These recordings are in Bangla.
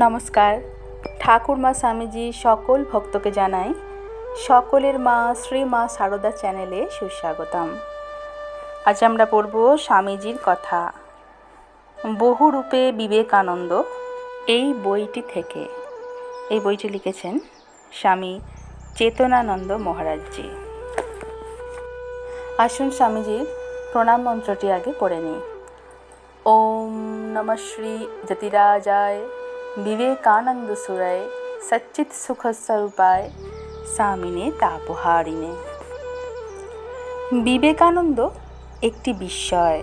নমস্কার। ঠাকুরমা স্বামীজি সকল ভক্তকে জানাই, সকলের মা শ্রী মা সারদা চ্যানেলে সুস্বাগতম। আজ আমরা পড়ব স্বামীজির কথা। বহু রূপে বিবেকানন্দ এই বইটি থেকে। এই বইটি লিখেছেন স্বামী চেতনানন্দ মহারাজজি। আসুন স্বামীজির প্রণাম মন্ত্রটি আগে পড়ে নিই। ওম নমঃ শ্রী যতিরাজায় বিবেকানন্দ সুরায় সচ্চিত সুখ স্বরূপায় স্বামিনে তাপহারিণে বিবেকানন্দ একটি বিস্ময়।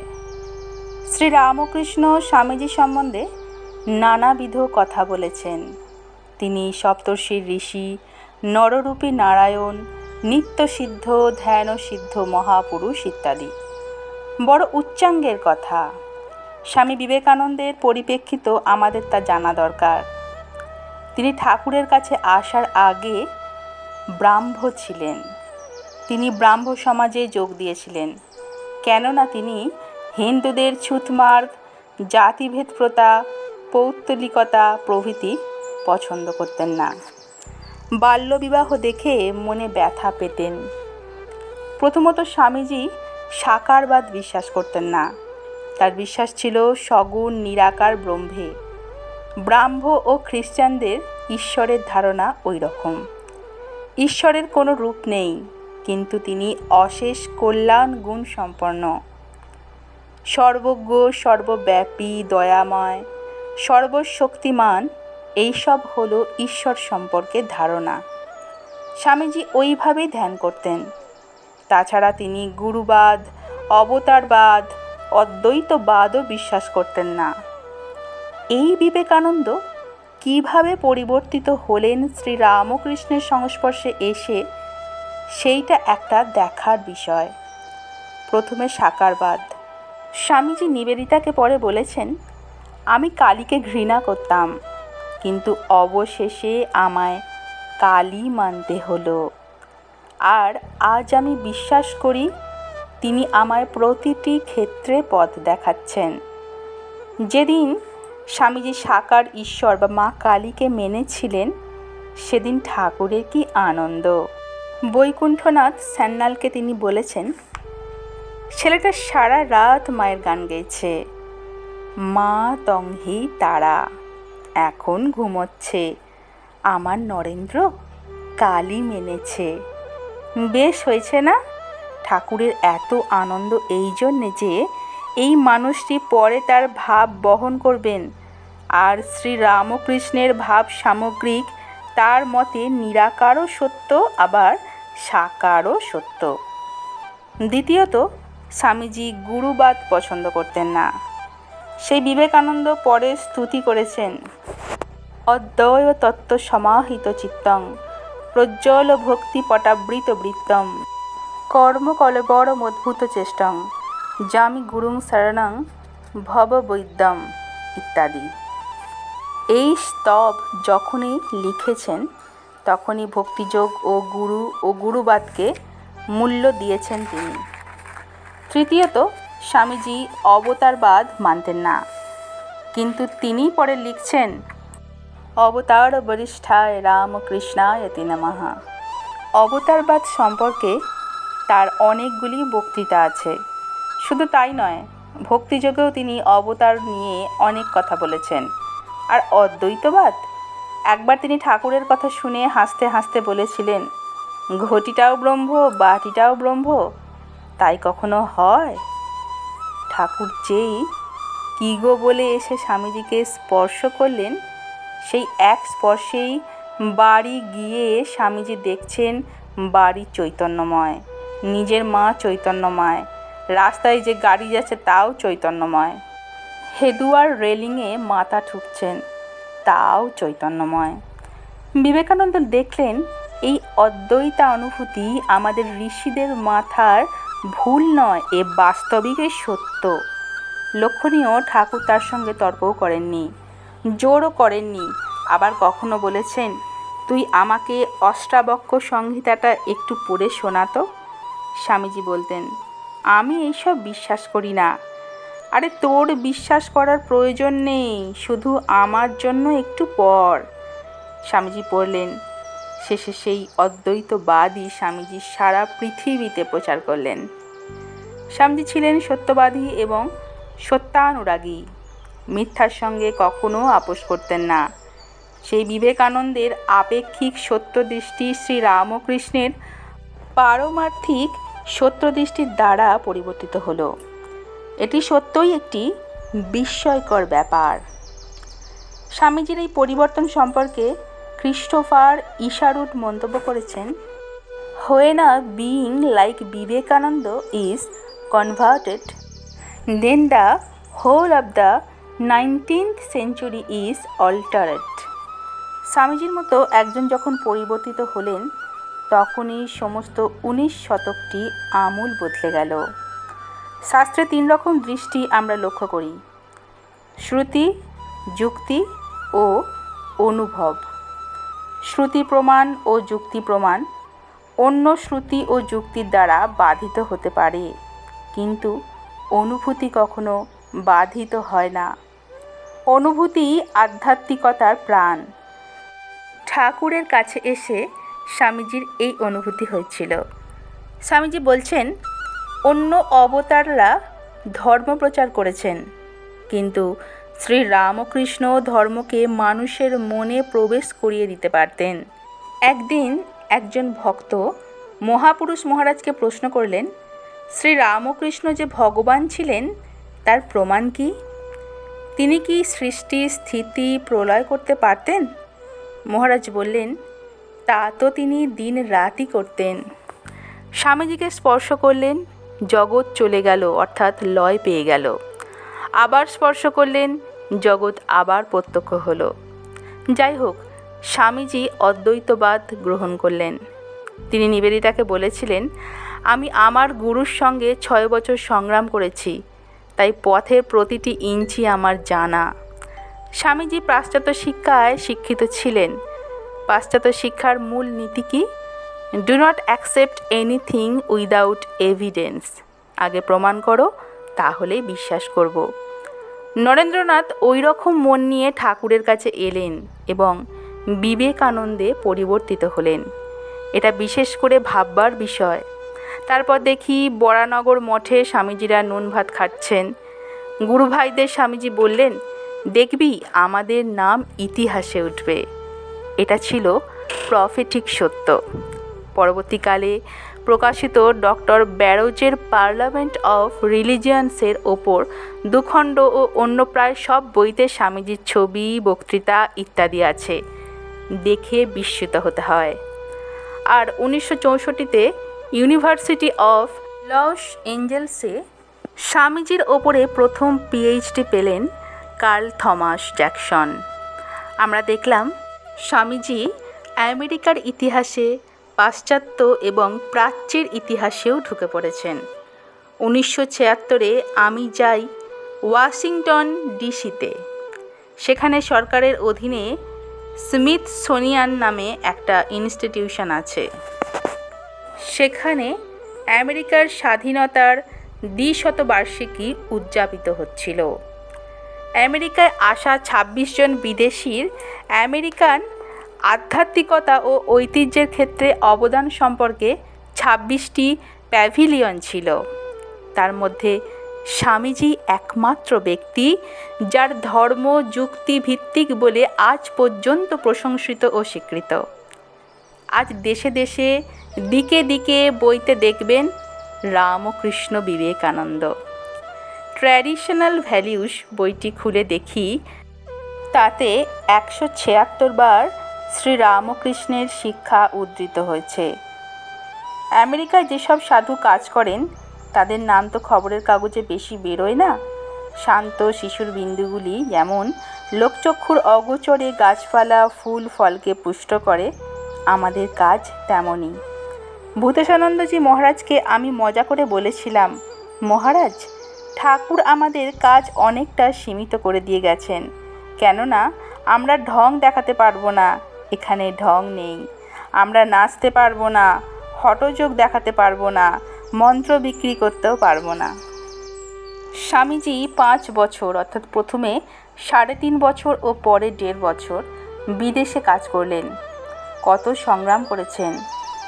শ্রী রামকৃষ্ণ স্বামীজি সম্বন্ধে নানাবিধ কথা বলেছেন। তিনি সপ্তর্ষির ঋষি, নররূপী নারায়ণ, নিত্যসিদ্ধ, ধ্যানসিদ্ধ মহাপুরুষ ইত্যাদি। বড় উচ্চাঙ্গের কথা। স্বামী বিবেকানন্দের পরিপ্রেক্ষিত আমাদের তা জানা দরকার। তিনি ঠাকুরের কাছে আসার আগে ব্রাহ্ম ছিলেন। তিনি ব্রাহ্ম সমাজে যোগ দিয়েছিলেন। কেননা তিনি হিন্দুদের ছুতমার্গ, জাতিভেদ প্রথা, পৌত্তলিকতা প্রভৃতি পছন্দ করতেন না। বাল্যবিবাহ দেখে মনে ব্যথা পেতেন। প্রথমত স্বামীজি সাকারবাদ বিশ্বাস করতেন না। তার বিশ্বাস ছিল সগুণ, নিরাকার, ব্রহ্মে। ব্রাহ্ম ও খ্রিস্টানদের ঈশ্বরের ধারণা ওই রকম ঈশ্বরের কোনো রূপ নেই, কিন্তু তিনি অশেষ কল্যাণ গুণ সম্পন্ন। সর্বজ্ঞ, সর্বব্যাপী, দয়াময়, সর্বশক্তিমান, এইসব হল ঈশ্বর সম্পর্কে ধারণা। স্বামীজি ওইভাবেই ধ্যান করতেন। তাছাড়া তিনি গুরুবাদ, অবতারবাদ অদ্বৈতবাদও বিশ্বাস করতেন না। এই বিবেকানন্দ কীভাবে পরিবর্তিত হলেন শ্রী রামকৃষ্ণের সংস্পর্শে এসে, সেইটা একটা দেখার বিষয়। প্রথমে সাকারবাদ। স্বামীজি নিবেদিতাকে পরে বলেছেন, আমি কালীকে ঘৃণা করতাম, কিন্তু অবশেষে আমায় কালী মানতে হলো। আর আজ আমি বিশ্বাস করি তিনি আমার প্রতিটি ক্ষেত্রে পথ দেখাচ্ছেন। যেদিন স্বামীজি সাকার ঈশ্বর বা মা কালীকে মেনেছিলেন, সেদিন ঠাকুরের কি আনন্দ। বৈকুণ্ঠনাথ স্যান্নালকে তিনি বলেছেন, ছেলেটা সারা রাত মায়ের গান গেয়েছে। মা তংহি তারা, এখন ঘুমোচ্ছে। আমার নরেন্দ্র কালী মেনেছে। বেশ হয়েছে না? ঠাকুরের এত আনন্দ এই জন্যে যে এই মানুষটি পরে তার ভাব বহন করবেন। আর শ্রী রামকৃষ্ণের ভাব সামগ্রিক, তার মতে নিরাকারও সত্য, আবার সাকারও সত্য। দ্বিতীয়ত, স্বামীজি গুরুবাদ পছন্দ করতেন না। সেই বিবেকানন্দ পরে স্তুতি করেছেন। অদ্বয় তত্ত্ব সমাহিত চিত্তং, প্রজ্জ্বল ভক্তি পটাবৃত বৃত্তম। কর্মকলবরমদ্ভুত চেষ্টং জামি গুরুং শরণং ভববৈদ্যম ইত্যাদি। এই স্তব যখনই লিখেছেন, তখনই ভক্তিযোগ ও গুরু ও গুরুবাদকে মূল্য দিয়েছেন তিনি। তৃতীয়ত, স্বামীজি অবতারবাদ মানতেন না। কিন্তু তিনি পরে লিখছেন, অবতার বরিষ্ঠায় রামকৃষ্ণায় নমঃ। অবতারবাদ সম্পর্কে তার অনেকগুলি বক্তৃতা আছে। শুধু তাই নয়, ভক্তিযোগেও তিনি অবতার নিয়ে অনেক কথা বলেছেন। আর অদ্বৈতবাদ? একবার তিনি ঠাকুরের কথা শুনে হাসতে হাসতে বলেছিলেন, ঘটিটাও ব্রহ্ম, বাটিটাও ব্রহ্ম, তাই কখনো হয়? ঠাকুর যেই কি গো বলে এসে স্বামীজিকে স্পর্শ করলেন, সেই এক স্পর্শেই বাড়ি গিয়ে স্বামীজি দেখছেন বাড়ি চৈতন্যময়। নিজের মা চৈতন্যময়। রাস্তায় যে গাড়ি যাচ্ছে তাও চৈতন্যময়। হেদুয়ার রেলিংয়ে মাথা ঠুকছেন, তাও চৈতন্যময়। বিবেকানন্দ দেখলেন, এই অদ্বৈতা অনুভূতি আমাদের ঋষিদের মাথার ভুল নয়, এ বাস্তবিকই সত্য। লক্ষণীয় ঠাকুর তার সঙ্গে তর্কও করেননি, জোরও করেননি, আবার কখনো বলেছেন, তুই আমাকে অষ্টাবক্ষ সংহিতাটা একটু পড়ে শোনাতো স্বামীজি বলতেন, আমি এইসব বিশ্বাস করি না। আরে তোর বিশ্বাস করার প্রয়োজন নেই, শুধু আমার জন্য একটু পর। স্বামীজি পড়লেন। শেষে সেই অদ্বৈতবাদী স্বামীজি সারা পৃথিবীতে প্রচার করলেন। স্বামীজি ছিলেন সত্যবাদী এবং সত্যানুরাগী। মিথ্যার সঙ্গে কখনো আপোষ করতেন না। সেই বিবেকানন্দের আপেক্ষিক সত্যদৃষ্টি শ্রী রামকৃষ্ণের পারমার্থিক সত্যদৃষ্টির দ্বারা পরিবর্তিত হলো। এটি সত্যই একটি বিস্ময়কর ব্যাপার। স্বামীজির এই পরিবর্তন সম্পর্কে ক্রিস্টোফার ইশারুট মন্তব্য করেছেন when being like Vivekananda is converted, then the whole of the nineteenth century is altered. স্বামীজির মতো একজন যখন পরিবর্তিত হলেন তখনই সমস্ত উনিশ শতকটি আমূল বদলে গেল। শাস্ত্রে তিন রকম দৃষ্টি আমরা লক্ষ্য করি। শ্রুতি, যুক্তি ও অনুভব। শ্রুতি প্রমাণ ও যুক্তি প্রমাণ অন্য শ্রুতি ও যুক্তির দ্বারা বাধিত হতে পারে, কিন্তু অনুভূতি কখনো বাধিত হয় না। অনুভূতি আধ্যাত্মিকতার প্রাণ। ঠাকুরের কাছে এসে স্বামীজির এই অনুভূতি হয়েছিল। স্বামীজি বলছেন, অন্য অবতাররা ধর্ম প্রচার করেছেন, কিন্তু শ্রী রামকৃষ্ণ ধর্মকে মানুষের মনে প্রবেশ করিয়ে দিতে পারতেন। একদিন একজন ভক্ত মহাপুরুষ মহারাজকে প্রশ্ন করলেন শ্রী রামকৃষ্ণ যে ভগবান ছিলেন, তার প্রমাণ কি? তিনি কি সৃষ্টি, স্থিতি, প্রলয় করতে পারতেন? মহারাজ বললেন তা তো তিনি দিন রাতই করতেন। স্বামীজিকে স্পর্শ করলেন, জগৎ চলে গেল, অর্থাৎ লয় পেয়ে গেল। আবার স্পর্শ করলেন, জগৎ আবার প্রত্যক্ষ হলো। যাই হোক, স্বামীজি অদ্বৈতবাদ গ্রহণ করলেন। তিনি নিবেদিতাকে বলেছিলেন, আমি আমার গুরুর সঙ্গে ছয় বছর সংগ্রাম করেছি, তাই পথের প্রতিটি ইঞ্চি আমার জানা। স্বামীজি পাশ্চাত্য শিক্ষায় শিক্ষিত ছিলেন। পাশ্চাত্য শিক্ষার মূল নীতি কি? Do not accept anything without evidence আগে প্রমাণ করো, তাহলেই বিশ্বাস করব। নরেন্দ্রনাথ ওই রকম মন নিয়ে ঠাকুরের কাছে এলেন এবং বিবেকানন্দে পরিবর্তিত হলেন। এটা বিশেষ করে ভাববার বিষয়। তারপর দেখি বরানগর মঠে স্বামীজিরা নুন ভাত খাচ্ছেন। গুরুভাইদের স্বামীজি বললেন, দেখবি, আমাদের নাম ইতিহাসে উঠবে। এটা ছিল প্রফেটিক সত্য। পরবর্তীকালে প্রকাশিত ডক্টর ব্যারোজের পার্লামেন্ট অফ রিলিজিয়ান্সের ওপর দুখণ্ড ও অন্য প্রায় সব বইতে স্বামীজির ছবি, বক্তৃতা ইত্যাদি আছে। দেখে বিস্মিত হতে হয়। আর উনিশশো চৌষট্টিতে ইউনিভার্সিটি অফ লস এঞ্জেলসে স্বামীজির ওপরে প্রথম পিএইচডি পেলেন কার্ল থমাস জ্যাকসন। আমরা দেখলাম স্বামীজি আমেরিকার ইতিহাসে পাশ্চাত্য এবং প্রাচ্যের ইতিহাসেও ঢুকে পড়েছেন। উনিশশো ছিয়াত্তরে আমি যাই ওয়াশিংটন ডিসিতে। সেখানে সরকারের অধীনে স্মিথ সোনিয়ান নামে একটা ইনস্টিটিউশন আছে। সেখানে আমেরিকার স্বাধীনতার দ্বিশতবার্ষিকী উদযাপিত হচ্ছিল। আমেরিকায় আসা ছাব্বিশ জন বিদেশির আমেরিকান আধ্যাত্মিকতা ও ঐতিহ্যের ক্ষেত্রে অবদান সম্পর্কে ছাব্বিশটি প্যাভিলিয়ন ছিল। তার মধ্যে স্বামীজি একমাত্র ব্যক্তি যার ধর্ম, যুক্তি, ভিত্তিক বলে আজ পর্যন্ত প্রশংসিত ও স্বীকৃত। আজ দেশে দেশে দিকে দিকে বইতে দেখবেন রামকৃষ্ণ বিবেকানন্দ। ট্র্যাডিশনাল ভ্যালিউস বইটি খুলে দেখি। তাতে একশো ছিয়াত্তর বার শ্রীরামকৃষ্ণের শিক্ষা উদ্ধৃত হয়েছে। আমেরিকায় যেসব সাধু কাজ করেন, তাদের নাম তো খবরের কাগজে বেশি বেরোয় না। শান্ত শিশুর বিন্দুগুলি যেমন, লোকচক্ষুর অগোচরে গাছপালা ফুল ফলকে পুষ্ট করে, আমাদের কাজ তেমনই। ভূতেশানন্দজি মহারাজকে আমি মজা করে বলেছিলাম, মহারাজ ঠাকুর আমাদের কাজ অনেকটা সীমিত করে দিয়ে গেছেন। কেননা, আমরা ঢং দেখাতে পারব না, এখানে ঢং নেই। আমরা নাচতে পারব না, হটযোগ দেখাতে পারব না, মন্ত্র বিক্রি করতেও পারব না। স্বামীজি পাঁচ বছর, অর্থাৎ প্রথমে সাড়ে তিন বছর ও পরে দেড় বছর বিদেশে কাজ করলেন। কত সংগ্রাম করেছেন।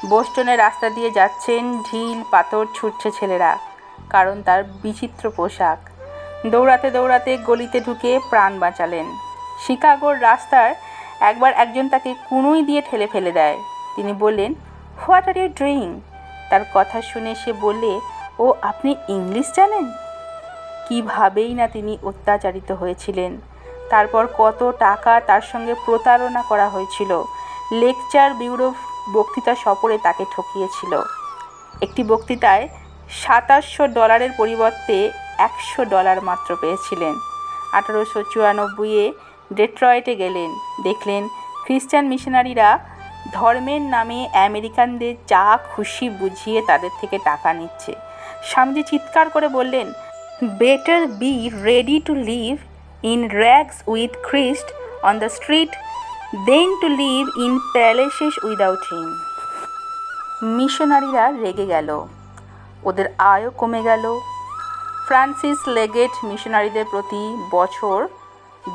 বোস্টনের রাস্তা দিয়ে যাচ্ছেন, ঢিল, পাথর ছুটছে ছেলেরা। কারণ তার বিচিত্র পোশাক। দৌড়াতে দৌড়াতে গলিতে ঢুকে প্রাণ বাঁচালেন। শিকাগোর রাস্তার একবার একজন তাকে কুনুই দিয়ে ঠেলে ফেলে দেয়। তিনি বললেন হোয়াট আর ইউ ডুইং তার কথা শুনে সে বললে, ও, আপনি ইংলিশ জানেন? কীভাবেই না তিনি অত্যাচারিত হয়েছিলেন। তারপর কত টাকা তার সঙ্গে প্রতারণা করা হয়েছিল। লেকচার ব্যুরো বক্তৃতা সফরে তাকে ঠকিয়েছিল। একটি বক্তৃতায় সাতাশশো ডলারের পরিবর্তে একশো ডলার মাত্র পেয়েছিলেন। আঠারোশো চুরানব্বইয়ে ডেট্রয়েটে গেলেন। দেখলেন, খ্রিস্টান মিশনারিরা ধর্মের নামে আমেরিকানদের যা খুশি বুঝিয়ে তাদের থেকে টাকা নিচ্ছে। স্বামীজি চিৎকার করে বললেন better be ready to live in rags with Christ on the street than to live in palaces without him মিশনারিরা রেগে গেল। ওদের আয়ও কমে গেল। ফ্রান্সিস লেগেট মিশনারিদের প্রতি বছর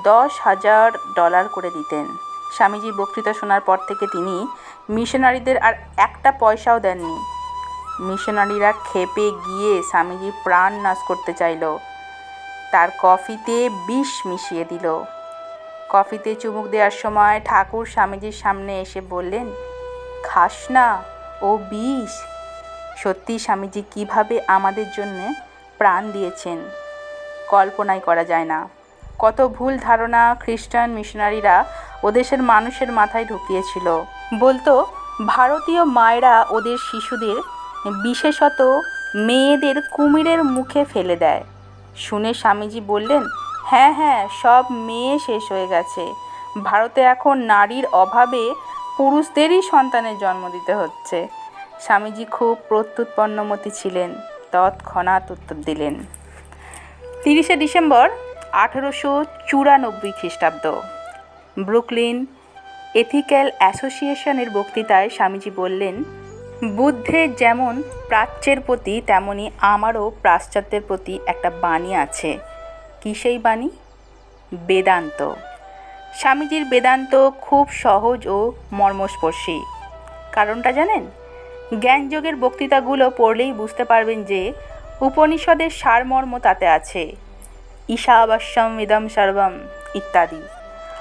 দশ হাজার ডলার করে দিতেন। স্বামীজির বক্তৃতা শোনার পর থেকে তিনি মিশনারিদের আর একটা পয়সাও দেননি। মিশনারিরা খেপে গিয়ে স্বামীজি প্রাণ নাশ করতে চাইল। তার কফিতে বিষ মিশিয়ে দিল। কফিতে চুমুক দেওয়ার সময় ঠাকুর স্বামীজির সামনে এসে বললেন, খাস না, ও বিষ। সত্যি স্বামীজি কীভাবে আমাদের জন্য প্রাণ দিয়েছেন? কল্পনাই করা যায় না। কত ভুল ধারণা খ্রিস্টান মিশনারিরা ওদেশের মানুষের মাথায় ঢুকিয়েছিল। বলতো, ভারতীয় মায়েরা ওদের শিশুদের, বিশেষত মেয়েদের কুমিরের মুখে ফেলে দেয়। শুনে স্বামীজি বললেন হ্যাঁ হ্যাঁ সব মেয়ে শেষ হয়ে গেছে। ভারতে এখন নারীর অভাবে পুরুষদেরই সন্তানের জন্ম দিতে হচ্ছে। স্বামীজি খুব প্রত্যুৎপন্নমতি ছিলেন, তৎক্ষণাৎ উত্তর দিলেন, তিরিশে ডিসেম্বর আঠেরোশো চুরানব্বই খ্রিস্টাব্দ। ব্রুকলিন এথিক্যাল অ্যাসোসিয়েশনের বক্তৃতায় স্বামীজি বললেন বুদ্ধের যেমন প্রাচ্যের প্রতি, তেমনি আমারও পাশ্চাত্যের প্রতি একটা বাণী আছে। কী সেই বাণী? বেদান্ত। স্বামীজির বেদান্ত খুব সহজ ও মর্মস্পর্শী। কারণটা জানেন? জ্ঞানযোগের বক্তৃতাগুলো পড়লেই বুঝতে পারবেন যে উপনিষদের সারমর্ম তাতে আছে। ঈশাবাস্যম ইদম সর্বম ইত্যাদি।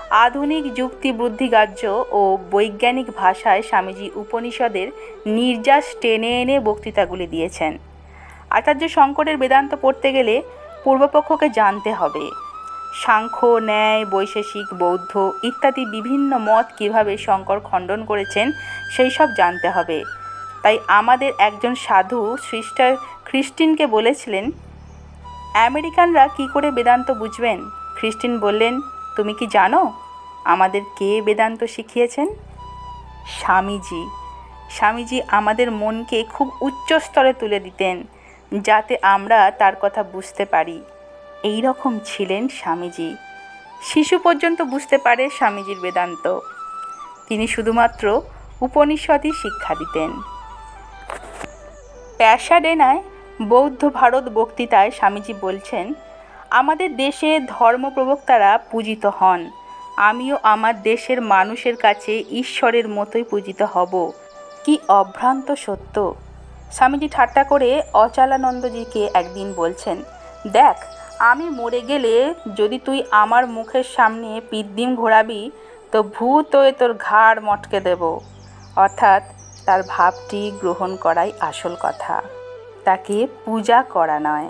আধুনিক যুক্তি বুদ্ধিগ্রাহ্য ও বৈজ্ঞানিক ভাষায় স্বামীজি উপনিষদের নির্যাস টেনে এনে বক্তৃতাগুলি দিয়েছেন। আচার্য শঙ্করের বেদান্ত পড়তে গেলে পূর্বপক্ষকে জানতে হবে। সাংখ্য, ন্যায়, বৈশেষিক, বৌদ্ধ ইত্যাদি বিভিন্ন মত কীভাবে শঙ্কর খণ্ডন করেছেন, সেই সব জানতে হবে। তাই আমাদের একজন সাধু, সিস্টার খ্রিস্টিনকে বলেছিলেন, আমেরিকানরা কি করে বেদান্ত বুঝবেন? খ্রিস্টিন বললেন, তুমি কি জানো আমাদের কে বেদান্ত শিখিয়েছেন? স্বামীজি। স্বামীজি আমাদের মনকে খুব উচ্চ স্তরে তুলে দিতেন, যাতে আমরা তার কথা বুঝতে পারি। এই রকম ছিলেন স্বামীজি। শিশু পর্যন্ত বুঝতে পারে স্বামীজির বেদান্ত। তিনি শুধুমাত্র উপনিষদই শিক্ষা দিতেন। প্যাসাডেনায় বৌদ্ধ ভারত বক্তৃতায় স্বামীজি বলছেন, আমাদের দেশে ধর্মপ্রবক্তারা পূজিত হন। আমিও আমার দেশের মানুষের কাছে ঈশ্বরের মতোই পূজিত হব। কি অভ্রান্ত সত্য। স্বামীজি ঠাট্টা করে অচালানন্দজিকে একদিন বলছেন, দেখ, আমি মরে গেলে যদি তুই আমার মুখের সামনে পিদ্দিম ঘোরাবি, তো ভূত তোর ঘাড় মটকে দেব। অর্থাৎ তার ভাবটি গ্রহণ করাই আসল কথা। তাকে পূজা করা নয়।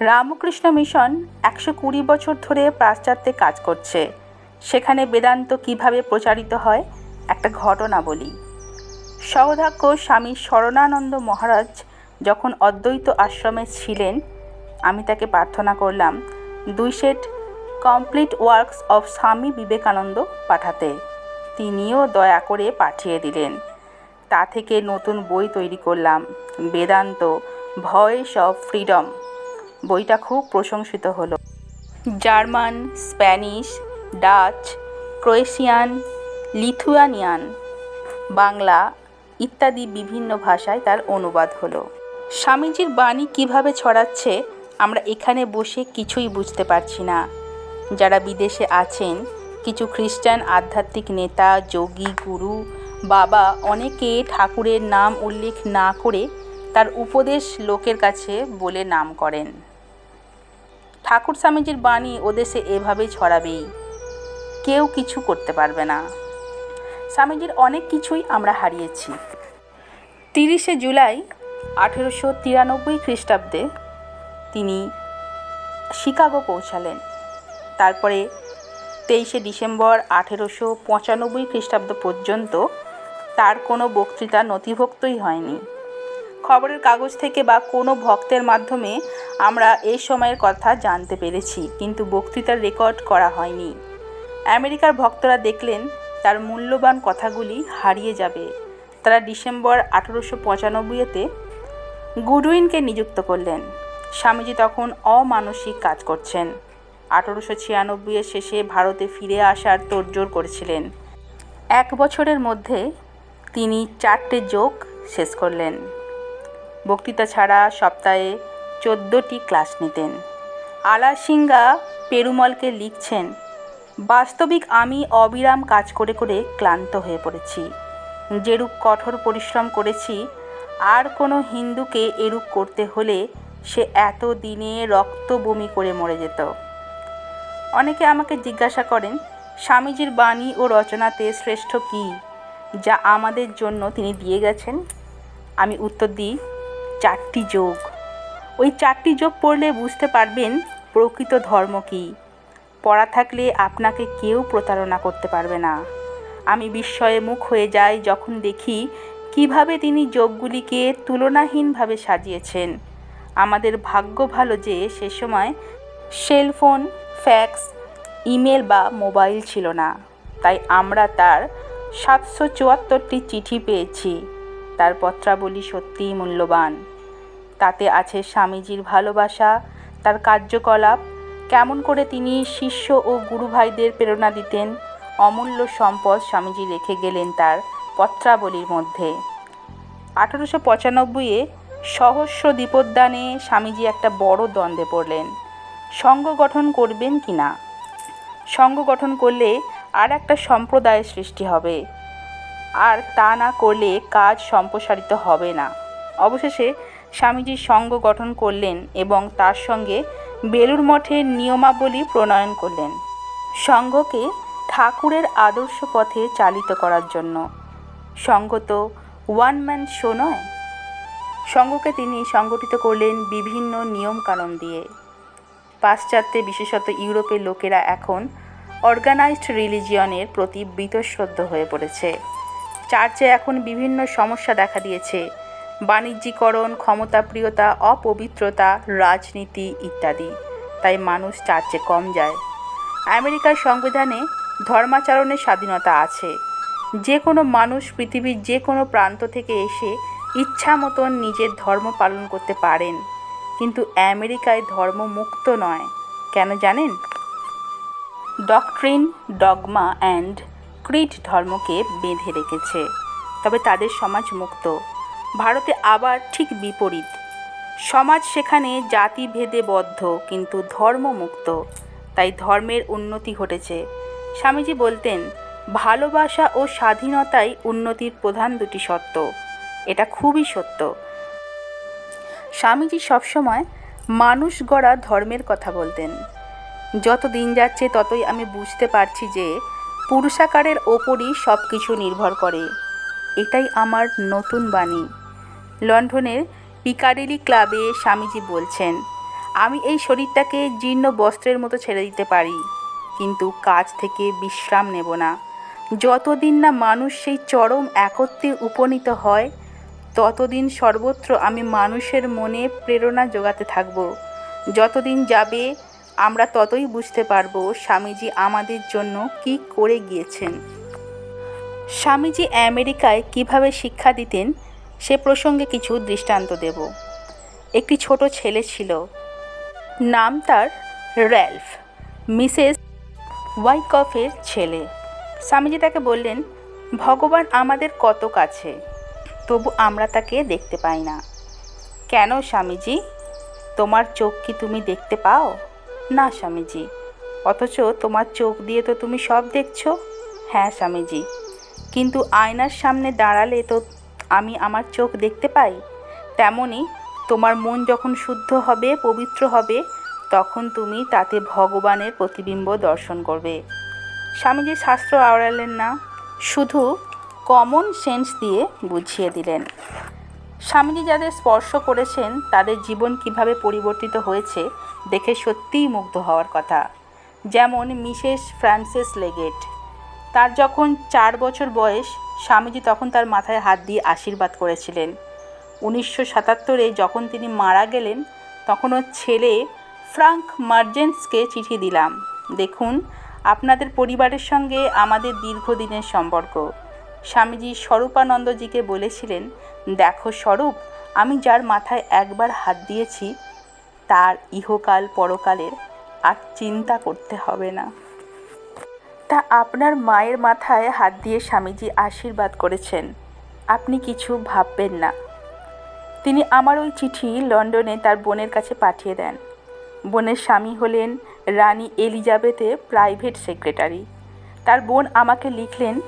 রামকৃষ্ণ মিশন একশো কুড়ি বছর ধরে পাশ্চাত্যে কাজ করছে। সেখানে বেদান্ত কীভাবে প্রচারিত হয়, একটা ঘটনা বলি। সহধাক্য স্বামী শরণানন্দ মহারাজ যখন অদ্বৈত আশ্রমে ছিলেন, আমি তাকে প্রার্থনা করলাম, দুই set complete works of Swami Vivekananda পাঠাতে। তিনিও দয়া করে পাঠিয়ে দিলেন। তা থেকে নতুন বই তৈরি করলাম। Vedanta voice of freedom. বইটা খুব প্রশংসিত হলো। German, Spanish, Dutch, Croatian, Lithuanian, Bangla ইত্যাদি বিভিন্ন ভাষায় তার অনুবাদ হলো। স্বামীজির বাণী কীভাবে ছড়াচ্ছে, আমরা এখানে বসে কিছুই বুঝতে পারছি না। যারা বিদেশে আছেন, কিছু খ্রিস্টান আধ্যাত্মিক নেতা, যোগী, গুরু বাবা অনেকে ঠাকুরের নাম উল্লেখ না করে তার উপদেশ লোকের কাছে বলে নাম করেন। ঠাকুর স্বামীজির বাণী ওদেশে এভাবে ছড়াবেই। কেউ কিছু করতে পারবে না। স্বামীজির অনেক কিছুই আমরা হারিয়েছি। তিরিশে জুলাই আঠেরোশো তিরানব্বই খ্রিস্টাব্দে তিনি শিকাগো পৌঁছালেন। তারপরে তেইশে ডিসেম্বর আঠেরোশো পঁচানব্বই খ্রিস্টাব্দ পর্যন্ত তার কোনো বক্তৃতা নথিভুক্তই হয়নি। খবরের কাগজ থেকে বা কোনো ভক্তের মাধ্যমে আমরা এই সময়ের কথা জানতে পেরেছি, কিন্তু বক্তৃতার রেকর্ড করা হয়নি। আমেরিকার ভক্তরা দেখলেন তার মূল্যবান কথাগুলি হারিয়ে যাবে। তারা ডিসেম্বর আঠেরোশো পঁচানব্বইতে গুডউইনকে নিযুক্ত করলেন। স্বামীজি তখন অমানসিক কাজ করছেন। আঠেরোশো ছিয়ানব্বইয়ের শেষে ভারতে ফিরে আসার তোড়জোড় করেছিলেন। এক বছরের মধ্যে তিনি চারটে যোগ শেষ করলেন। বক্তৃতা ছাড়া সপ্তাহে চোদ্দোটি ক্লাস নিতেন। আলা সিংহা পেরুমলকে লিখছেন, বাস্তবিক আমি অবিরাম কাজ করে করে ক্লান্ত হয়ে পড়েছি। যেরূপ কঠোর পরিশ্রম করেছি, আর কোনো হিন্দুকে এরূপ করতে হলে সে এত দিনে রক্ত বমি করে মরে যেত। অনেকে আমাকে জিজ্ঞাসা করেন, স্বামীজির বাণী ও রচনাতে শ্রেষ্ঠ কী? যা আমাদের জন্য তিনি দিয়ে গেছেন। আমি উত্তর দিই, চারটি যোগ। ওই চারটি যোগ পড়লে বুঝতে পারবেন প্রকৃত ধর্ম কী। পড়া থাকলে আপনাকে কেউ প্রতারণা করতে পারবে না। আমি বিস্ময়ে মুখ হয়ে যাই যখন দেখি কীভাবে তিনি যোগগুলিকে তুলনাহীনভাবে সাজিয়েছেন। আমাদের ভাগ্য ভালো যে সে সময় সেলফোন ফ্যাক্স ইমেল বা মোবাইল ছিল না। তাই আমরা তার সাতশো চুয়াত্তরটি চিঠি পেয়েছি। তার পত্রাবলী সত্যিই মূল্যবান। তাতে আছে স্বামীজির ভালোবাসা, তার কার্যকলাপ, কেমন করে তিনি শিষ্য ও গুরু ভাইদের প্রেরণা দিতেন, অমূল্য সম্পদ স্বামীজি রেখে গেলেন তার পত্রাবলীর মধ্যে। আঠারোশো পঁচানব্বইয়ে সহস্র দীপোদ্যানে স্বামীজি একটা বড় দ্বন্দ্বে পড়লেন। সঙ্ঘ গঠন করবেন কি না সঙ্ঘ গঠন করলে আর একটা সম্প্রদায়ের সৃষ্টি হবে। আর তা না করলে কাজ সম্প্রসারিত হবে না। অবশেষে স্বামীজি সঙ্ঘ গঠন করলেন এবং তার সঙ্গে বেলুর মঠের নিয়মাবলী প্রণয়ন করলেন। সঙ্ঘকে ঠাকুরের আদর্শ পথে চালিত করার জন্য। সঙ্গ তো ওয়ান ম্যান শো নয়। সঙ্ঘকে তিনি সংগঠিত করলেন বিভিন্ন নিয়মকানুন দিয়ে। পাশ্চাত্যে বিশেষত ইউরোপের লোকেরা এখন অর্গানাইজড রিলিজিয়নের প্রতি বীতশ্রদ্ধ হয়ে পড়েছে। চার্চে এখন বিভিন্ন সমস্যা দেখা দিয়েছে। বাণিজ্যিকরণ, ক্ষমতাপ্রিয়তা, অপবিত্রতা, রাজনীতি ইত্যাদি। তাই মানুষ চার্চে কম যায়। আমেরিকার সংবিধানে ধর্মাচরণের স্বাধীনতা আছে। যে কোনো মানুষ পৃথিবীর যে কোনো প্রান্ত থেকে এসে ইচ্ছা মতন নিজের ধর্ম পালন করতে পারেন। কিন্তু আমেরিকায় ধর্ম মুক্ত নয়। কেন জানেন? ডকট্রিন ডগমা অ্যান্ড ক্রিট ধর্মকে বেঁধে রেখেছে। তবে তাদের সমাজ মুক্ত। ভারতে আবার ঠিক বিপরীত। সমাজ সেখানে জাতিভেদে বদ্ধ, কিন্তু ধর্ম মুক্ত। তাই ধর্মের উন্নতি ঘটেছে। স্বামীজি বলতেন, ভালোবাসা ও স্বাধীনতাই উন্নতির প্রধান দুটি শর্ত। এটা খুবই সত্য। স্বামীজি সবসময়, মানুষ গড়া ধর্মের কথা বলতেন। যত দিন যাচ্ছে ততই আমি বুঝতে পারছি যে পুরুষাকারের ওপরই সব কিছু নির্ভর করে। এটাই আমার নতুন বাণী। লন্ডনের পিকারেলি ক্লাবে স্বামীজি বলছেন, আমি এই শরীরটাকে জীর্ণ বস্ত্রের মতো ছেড়ে দিতে পারি, কিন্তু কাজ থেকে বিশ্রাম নেব না। যতদিন না মানুষ সেই চরম একত্রে উপনীত হয়, ততদিন সর্বত্র আমি মানুষের মনে প্রেরণা যোগাতে থাকব। যতদিন যাবে আমরা ততই বুঝতে পারব স্বামীজি আমাদের জন্য কি করে গিয়েছেন। স্বামীজি আমেরিকায় কীভাবে শিক্ষা দিতেন, সে প্রসঙ্গে কিছু দৃষ্টান্ত দেব। একটি ছোট ছেলে ছিল, নাম তার র্যালফ, মিসেস ওয়াইকফের ছেলে। স্বামীজি তাকে বললেন, ভগবান আমাদের কত কাছে, তবু আমরা তাকে দেখতে পাই না। কেন স্বামীজি, তোমার চোখ কি তুমি দেখতে পাও? না, স্বামীজি। অথচ তোমার চোখ দিয়ে তো তুমি সব দেখছ। হ্যাঁ স্বামীজি। কিন্তু আয়নার সামনে দাঁড়ালে তো আমি আমার চোখ দেখতে পাই। তেমনি তোমার মন যখন শুদ্ধ হবে, পবিত্র হবে, তখন তুমি তাতে ভগবানের প্রতিবিম্ব দর্শন করবে। স্বামীজি শাস্ত্র আওড়ালেন না, শুধু কমন সেন্স দিয়ে বুঝিয়ে দিলেন। স্বামীজি যাদের স্পর্শ করেছেন, তাদের জীবন কীভাবে পরিবর্তিত হয়েছে দেখে সত্যিই মুগ্ধ হওয়ার কথা। যেমন মিসেস ফ্রান্সিস লেগেট। তার যখন চার বছর বয়স, স্বামীজি তখন তার মাথায় হাত দিয়ে আশীর্বাদ করেছিলেন। উনিশশো সাতাত্তরে যখন তিনি মারা গেলেন, তখন ওর ছেলে ফ্রাঙ্ক মার্জেন্সকে চিঠি দিলাম। দেখুন, আপনাদের পরিবারের সঙ্গে আমাদের দীর্ঘদিনের সম্পর্ক। স্বামীজি স্বরূপানন্দজিকে বলেছিলেন, দেখো স্বরূপ, আমি যার মাথায় একবার হাত দিয়েছি তার ইহকাল পরকালের আর চিন্তা করতে হবে না। তা আপনার মায়ের মাথায় হাত দিয়ে স্বামীজি আশীর্বাদ করেছেন। আপনি কিছু ভাববেন না। তিনি আমার ওই চিঠি লন্ডনে তার বোনের কাছে পাঠিয়ে দেন। বোনের স্বামী হলেন রানী এলিজাবেথের প্রাইভেট সেক্রেটারি। তার বোন আমাকে লিখলেন,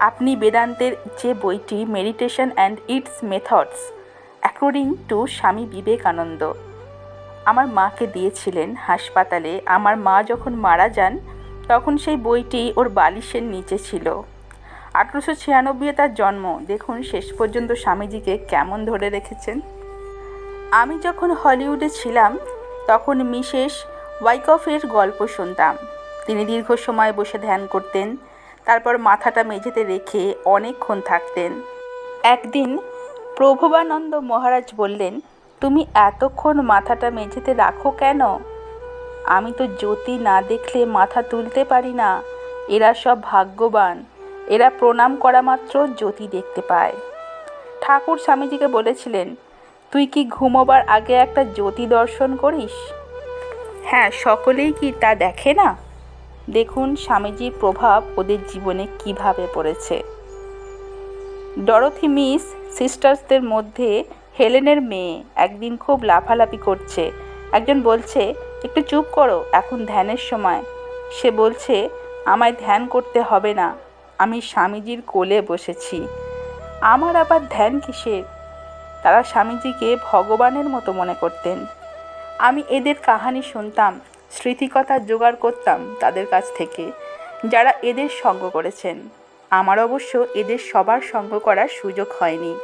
আপনি বেদান্তের যে বইটি meditation and its methods, according to Swami Vivekananda. আমার মাকে দিয়েছিলেন হাসপাতালে। আমার মা যখন মারা যান, তখন সেই বইটি ওর বালিশের নিচে ছিল। আঠেরোশো ছিয়ানব্বইয়ে তার জন্ম। দেখুন, শেষ পর্যন্ত স্বামীজিকে কেমন ধরে রেখেছেন। আমি যখন হলিউডে ছিলাম, তখন মিসেস ওয়াইকফের গল্প শুনতাম। তিনি দীর্ঘ সময় বসে ধ্যান করতেন, তারপর মাথাটা মেঝেতে রেখে অনেকক্ষণ থাকতেন। একদিন প্রভবানন্দ মহারাজ বললেন তুমি এতক্ষণ মাথাটা মেঝেতে রাখো কেন? আমি তো জ্যোতি না দেখলে মাথা তুলতে পারি না। এরা সব ভাগ্যবান। এরা প্রণাম করা মাত্র জ্যোতি দেখতে পায়। ঠাকুর স্বামীজিকে বলেছিলেন, তুই কি ঘুমোবার আগে একটা জ্যোতি দর্শন করিস? হ্যাঁ সকলেই কি তা দেখে না? দেখুন, স্বামীজির প্রভাব ওদের জীবনে কীভাবে পড়েছে। ডরথি মিস, সিস্টার্সদের মধ্যে হেলেনের মেয়ে একদিন খুব লাফালাফি করছে। একজন বলছে, একটু চুপ করো, এখন ধ্যানের সময়। সে বলছে, আমায় ধ্যান করতে হবে না, আমি স্বামীজির কোলে বসেছি। আমার আবার ধ্যান কিসের? তারা স্বামীজিকে ভগবানের মতো মনে করতেন। আমি এদের কাহানি শুনতাম, স্মৃতিকথা জোগাড় করতাম তাদের কাছ থেকে, যারা এদের সঙ্গ করেছেন। আমার অবশ্য এদের সবার সঙ্গ করার সুযোগ হয়নি।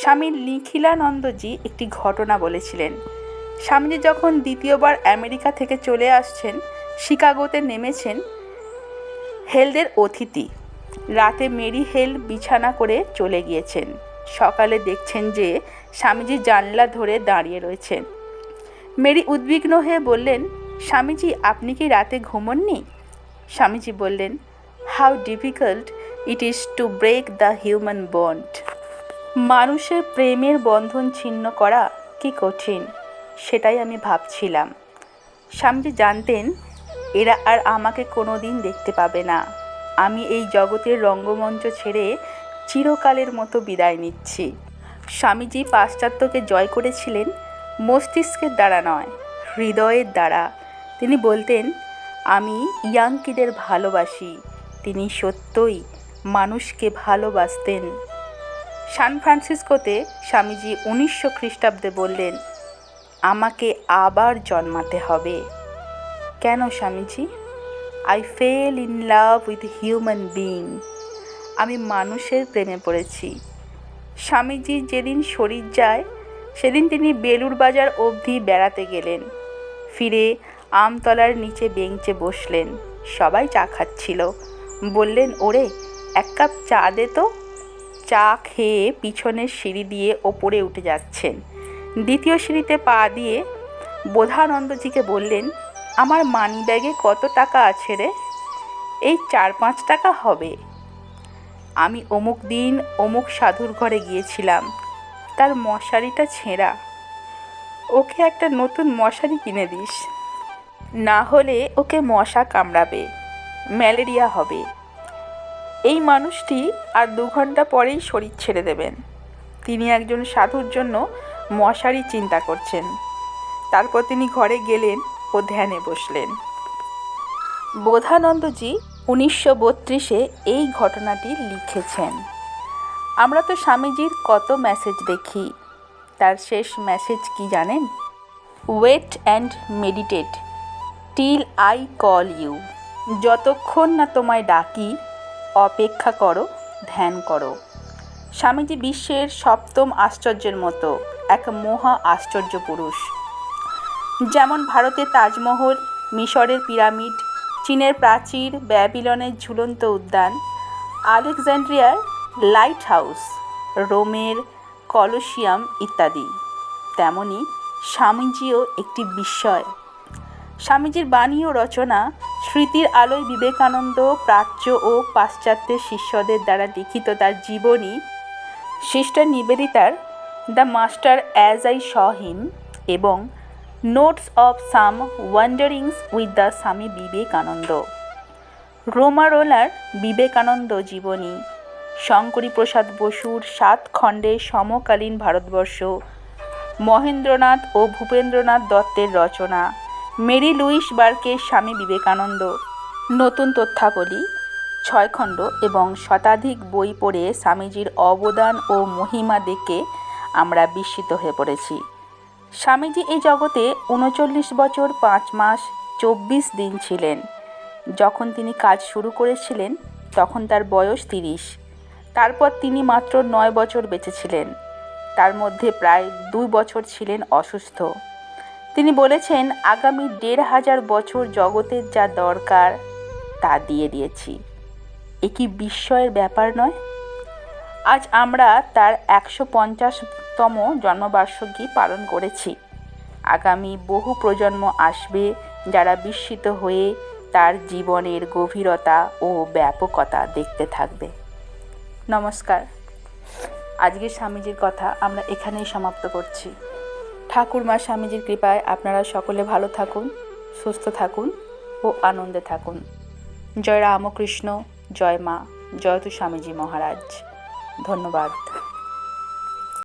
স্বামী নিখিলানন্দজি একটি ঘটনা বলেছিলেন। স্বামীজি যখন দ্বিতীয়বার আমেরিকা থেকে চলে আসছেন, শিকাগোতে নেমেছেন হেলদের অতিথি। রাতে মেরি হেল বিছানা করে চলে গিয়েছেন। সকালে দেখছেন যে স্বামীজি জানলা ধরে দাঁড়িয়ে রয়েছেন। মেরি উদ্বিগ্ন হয়ে বললেন, স্বামীজি, আপনি কি রাতে ঘুমননি? স্বামীজি বললেন how difficult it is to break the human bond মানুষের প্রেমের বন্ধন ছিন্ন করা কি কঠিন? সেটাই আমি ভাবছিলাম। স্বামীজি জানতেন, এরা আর আমাকে কোনো দিন দেখতে পাবে না। আমি এই জগতের রঙ্গমঞ্চ ছেড়ে চিরকালের মতো বিদায় নিচ্ছি। স্বামীজি পাশ্চাত্যকে জয় করেছিলেন মস্তিষ্কের দ্বারা নয়, হৃদয়ের দ্বারা। তিনি বলতেন, আমি ইয়াঙ্কিদের ভালোবাসি। তিনি সত্যই মানুষকে ভালোবাসতেন। সান ফ্রান্সিসকোতে স্বামীজি উনিশশো খ্রিস্টাব্দে বললেন, আমাকে আবার জন্মাতে হবে। কেন Swamiji? I fell in love with human being আমি মানুষের প্রেমে পড়েছি। স্বামীজি যেদিন শরীর যায়, সেদিন তিনি বেলুর বাজার অবধি বেড়াতে গেলেন। ফিরে আমতলার নিচে বেঞ্চে বসলেন। সবাই চা খাচ্ছিল। বললেন, ওরে, এক কাপ চা দে তো। চা খেয়ে পিছনের সিঁড়ি দিয়ে ওপরে উঠে যাচ্ছেন। দ্বিতীয় সিঁড়িতে পা দিয়ে বোধানন্দজিকে বললেন, আমার মানি ব্যাগে কত টাকা আছে রে? এই চার পাঁচ টাকা হবে। আমি অমুক দিন অমুক সাধুর ঘরে গিয়েছিলাম। তার মশারিটা ছেঁড়া। ওকে একটা নতুন মশারি কিনে দিস। না হলে ওকে মশা কামড়াবে। ম্যালেরিয়া হবে। এই মানুষটি আর দু ঘণ্টা পরেই শরীর ছেড়ে দেবেন। তিনি একজন সাধুর জন্য মশারি চিন্তা করছেন। তারপর তিনি ঘরে গেলেন ও ধ্যানে বসলেন। বোধানন্দজি উনিশশো বত্রিশে এই ঘটনাটি লিখেছেন। আমরা তো স্বামীজির কত মেসেজ দেখি। তার শেষ মেসেজ কি জানেন? Wait and meditate till I call you যতক্ষণ না তোমায় ডাকি অপেক্ষা করো, ধ্যান করো। স্বামীজি বিশ্বের সপ্তম আশ্চর্যের মতো এক মহা আশ্চর্য পুরুষ। যেমন ভারতের তাজমহল, মিশরের পিরামিড, চীনের প্রাচীর, ব্যাবিলনের ঝুলন্ত উদ্যান আলেকজান্ড্রিয়ার লাইট হাউস রোমের কলোসিয়াম ইত্যাদি। তেমনি স্বামীজিও একটি বিস্ময়। স্বামীজির বাণী ও রচনা স্মৃতির আলোয় বিবেকানন্দ, প্রাচ্য ও পাশ্চাত্যের শিষ্যদের দ্বারা লিখিত তার জীবনী। Sister নিবেদিতার the master as I saw him এবং notes of some wanderings with the Swami Vivekananda. রোমারোলার Vivekananda জীবনী শঙ্করী প্রসাদ বসুর সাত খণ্ডে সমকালীন ভারতবর্ষ, মহেন্দ্রনাথ ও ভূপেন্দ্রনাথ দত্তের রচনা। Mary Luis বার্কের Swami Vivekananda. নতুন তথ্যাবলী ছয় খণ্ড এবং শতাধিক বই পড়ে স্বামীজির অবদান ও মহিমা দেখে আমরা বিস্মিত হয়ে পড়েছি। স্বামীজি এই জগতে উনচল্লিশ বছর পাঁচ মাস চব্বিশ দিন ছিলেন। যখন তিনি কাজ শুরু করেছিলেন, তখন তার বয়স তিরিশ। তারপর তিনি মাত্র নয় বছর বেঁচেছিলেন তার মধ্যে প্রায় দুই বছর ছিলেন অসুস্থ। তিনি বলেছেন, আগামী দেড় হাজার বছর জগতের যা দরকার, তা দিয়ে দিয়েছি। এ কি বিস্ময়ের ব্যাপার নয়? আজ আমরা তার একশো পঞ্চাশতম জন্মবার্ষিকী পালন করেছি। আগামী বহু প্রজন্ম আসবে যারা বিস্মিত হয়ে তার জীবনের গভীরতা ও ব্যাপকতা দেখতে থাকবে। নমস্কার। আজকের স্বামীজির কথা আমরা এখানেই সমাপ্ত করছি। ঠাকুরমা স্বামীজির কৃপায় আপনারা সকলে ভালো থাকুন, সুস্থ থাকুন ও আনন্দে থাকুন। জয় রামকৃষ্ণ, জয় মা, জয় তু স্বামীজি মহারাজ। ধন্যবাদ।